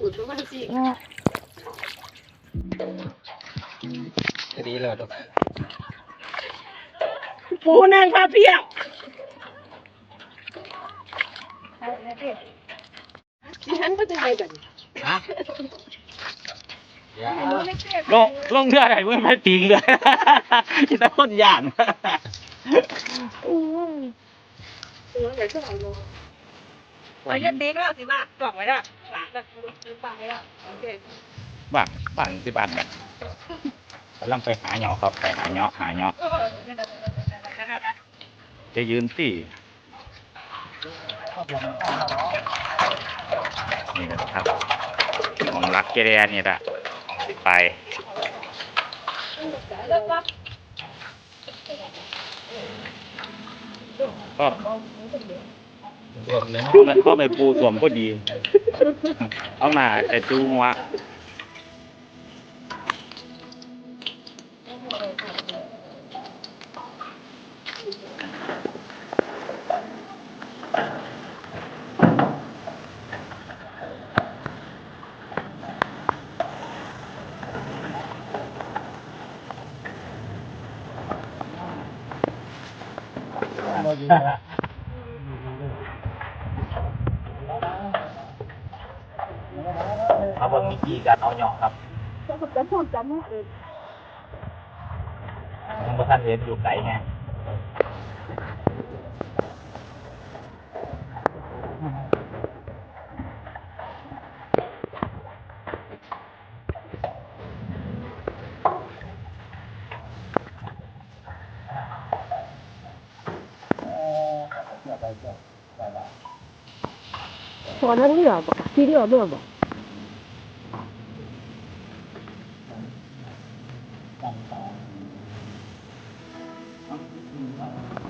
อุดประมาณสี่ก็ดีแล้วดอกปูนางพาเพียบดิฉันก็จะไปกันฮะอย่าลงลงเรือไหนเมื่อไม่ปิงเลยที่ตะคนย่านอืมเออเดี๋ยวจะเอาลง ไว้ยันเด็กแล้วสิบ้ากล่องไว้ละหลังแบบซื้อปลาไว้ละโอเคบ้างบ้างที่บ้านแบบกำลังไปหาเหยาะครับไปหาเหยาะหาเหยาะจะยืนที่นี่นะครับของรักเกเรนี่แหละไปก็ ก็รวมเลยมันก็ไม่ปูสวมก็ดี เอาหน้าแต่จูงวะเอาบนมีกีกันเอาเหยาะครับจะพูดจำไม่เออยังบ่ทันเห็นอยู่ไกลไงพอนั้นเรือบอกที่เรือเรือบ いいんじゃない?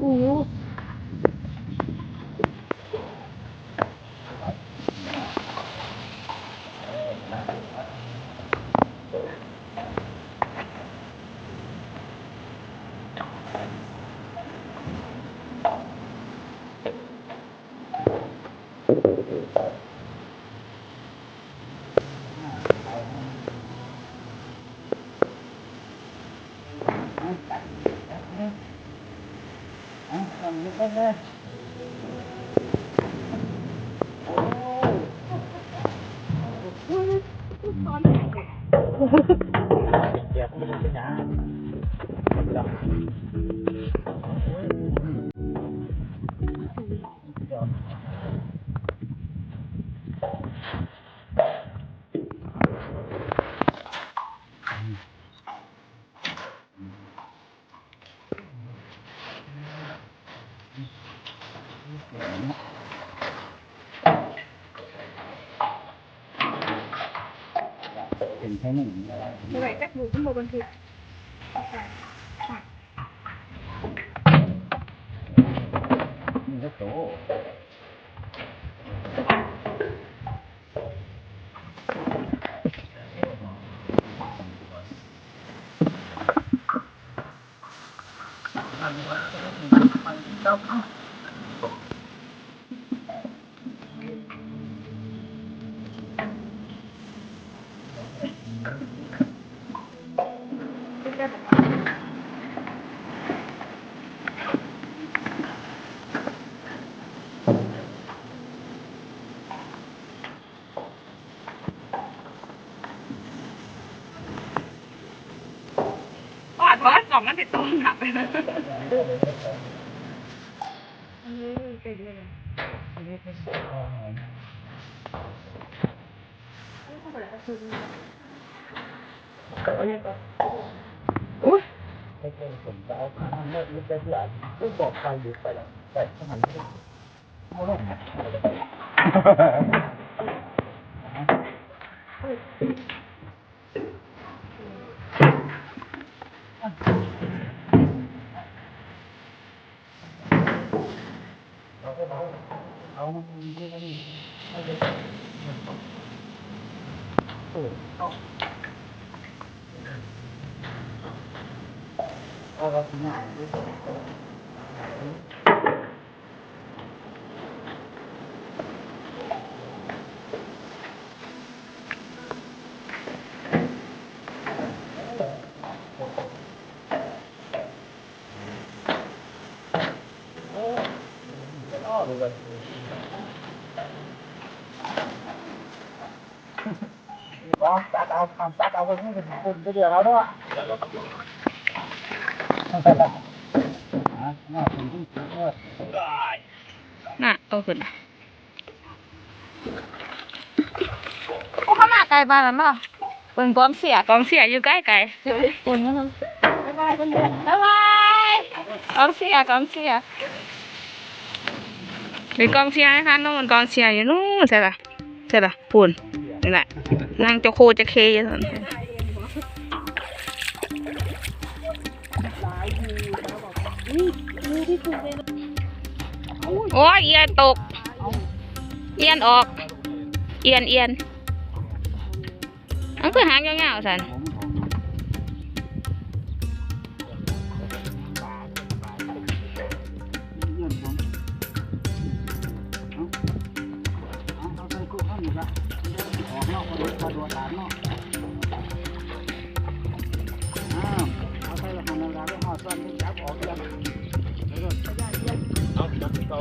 Ủa. Thank you. อกอู้หูเเป็นแค่หนึ่งไม่ไหวจักมือขึ้นมาบันทึกนี่ก็โตปาดเพราะสองนั้นติดตัวหนักไปเลยเออใจดีเลยเอาเนี่ยก่อนอุ้ย ไม่เคยสนใจเอาทางเลิกยึดได้เพื่อนก็บอกไปหยุดไปแล้วไปทหารไม่ได้เอาลงนะเอามันนี่ก็นี่เอาเลยเออเอาเอาละทีนี้ก็ตัดเอา คำตัดเอาไปนี่เป็นปุ่มจะเดียวแล้วเนาะน่าเป็นที่สุดเลยน่ะเอาขึ้นโอ้เขามาไกลบ้านแล้วเนาะเบิ่งกองเสียกองเสียอยู่ใกล้ไกลคนนั้นบ๊ายบายคนเดียวบ๊ายบายกองเสียกองเสียเป็นกองเชียร์นะคะน้องมันกองเชียร์อยู่นู่นใช่ปะใช่ปะปูนนี่แหละนางจะโคจะเคอยู่นั่น โอ้ยเอียนตก เอียนออก เอียนเอียนอันคือหางยาวๆสัน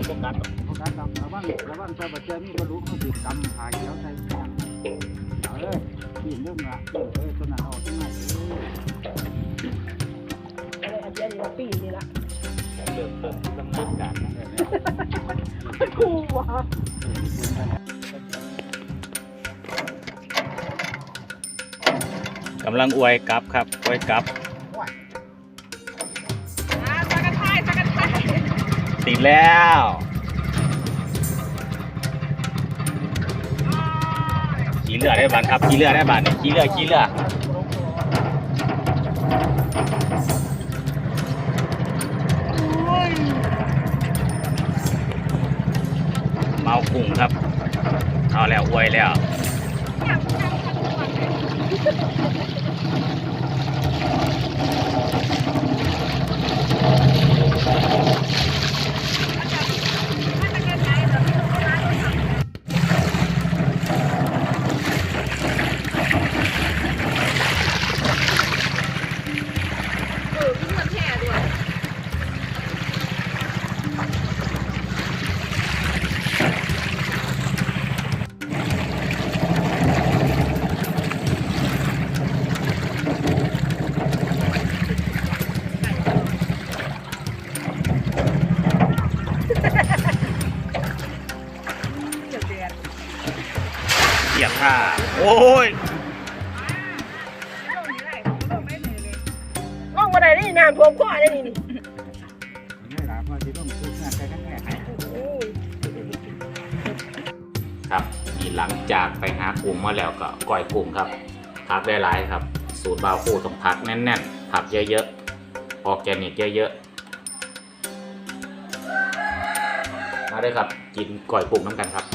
จับเอาโฟกัสระวังระวังใส่บัตรเจมีก็รู้เขาติดกำหาเขียวใส่แขนเอาเลยกินเรื่องละเออตัวนั้นเอาที่ไหนเริ่มเริ่มดำเนินการนะกำลังอวยกลับครับอวยกลับ แล้ว ขี่เรือได้บานครับ ขี่เรือได้บานขี่เรือขี่เรือเมากุ้งครับ เอาแล้วอวยแล้วเห โอ้ยล่องมาได้นี่น้ำท่วมคอได้นี่นี่นี่แหละพอที่ต้องซื้อใส่กันแน่ครับนี่หลังจากไปหากุ้งมาแล้วก็ก้อยกุ้งครับพักได้หลายครับ สูตรบาวคู่ต้องพักแน่นๆผักเยอะๆออร์แกนิกเยอะๆมาเลยครับกินก้อยกุ้งน้ำกันครับ